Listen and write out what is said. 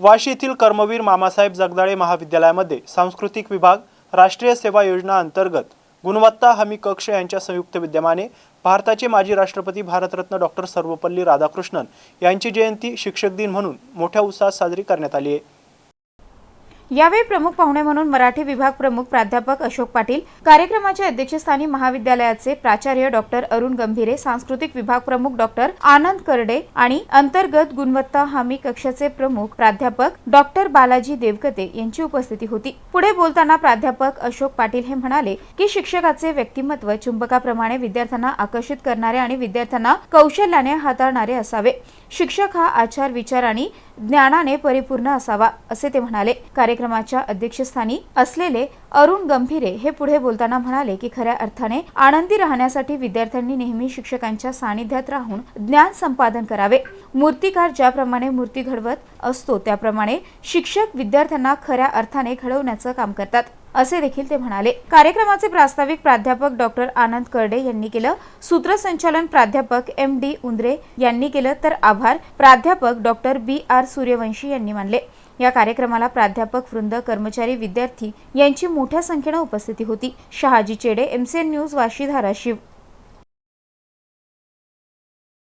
वाशी येथील कर्मवीर मामासाहेब जगदाळे महाविद्यालयामध्ये सांस्कृतिक विभाग राष्ट्रीय सेवा योजना अंतर्गत गुणवत्ता हमी कक्ष यांच्या संयुक्त विद्यमाने भारताचे माजी राष्ट्रपती भारतरत्न डॉक्टर सर्वपल्ली राधाकृष्णन यांची जयंती शिक्षक दिन म्हणून मोठ्या उत्साहात साजरी करण्यात आली आहे. यावेळी प्रमुख पाहुणे म्हणून मराठी विभाग प्रमुख प्राध्यापक अशोक पाटील कार्यक्रमाच्या अध्यक्षस्थानी महाविद्यालयाचे प्राचार्य डॉक्टर अरुण गंभीरे सांस्कृतिक विभाग प्रमुख डॉक्टर आनंद करडे आणि अंतर्गत गुणवत्ता हमी कक्षाचे प्रमुख प्राध्यापक डॉक्टर बालाजी देवकते यांची उपस्थिती होती. पुढे बोलताना प्राध्यापक अशोक पाटील हे म्हणाले की शिक्षकाचे व्यक्तिमत्व चुंबकाप्रमाणे विद्यार्थ्यांना आकर्षित करणारे आणि विद्यार्थ्यांना कौशल्याने हाताळणारे असावे. शिक्षक हा आचार विचार आणि ज्ञानाने परिपूर्ण असावा असे ते म्हणाले. कार्यक्रमाच्या अध्यक्षस्थानी असलेले अरुण गंभीरे हे पुढे बोलताना म्हणाले की खऱ्या अर्थाने आनंदी राहण्यासाठी विद्यार्थ्यांनी नेहमी शिक्षकांच्या सानिध्यात राहून ज्ञान संपादन करावे. मूर्तिकार ज्याप्रमाणे मूर्ती घडवत असतो त्याप्रमाणे शिक्षक विद्यार्थ्यांना खऱ्या अर्थाने घडवण्याचं काम करतात असे देखील ते म्हणाले. कार्यक्रमाचे प्रास्ताविक प्राध्यापक डॉक्टर आनंद करडे यांनी केलं. सूत्रसंचालन प्राध्यापक एम डी उंद्रे यांनी केलं. तर आभार. प्राध्यापक डॉक्टर बी आर सूर्यवंशी यांनी मानले. या कार्यक्रमाला प्राध्यापक वृंद कर्मचारी विद्यार्थी यांची मोठ्या संख्येनं उपस्थिती होती. शहाजी चेडे एमसीएन न्यूज वाशी धाराशिव.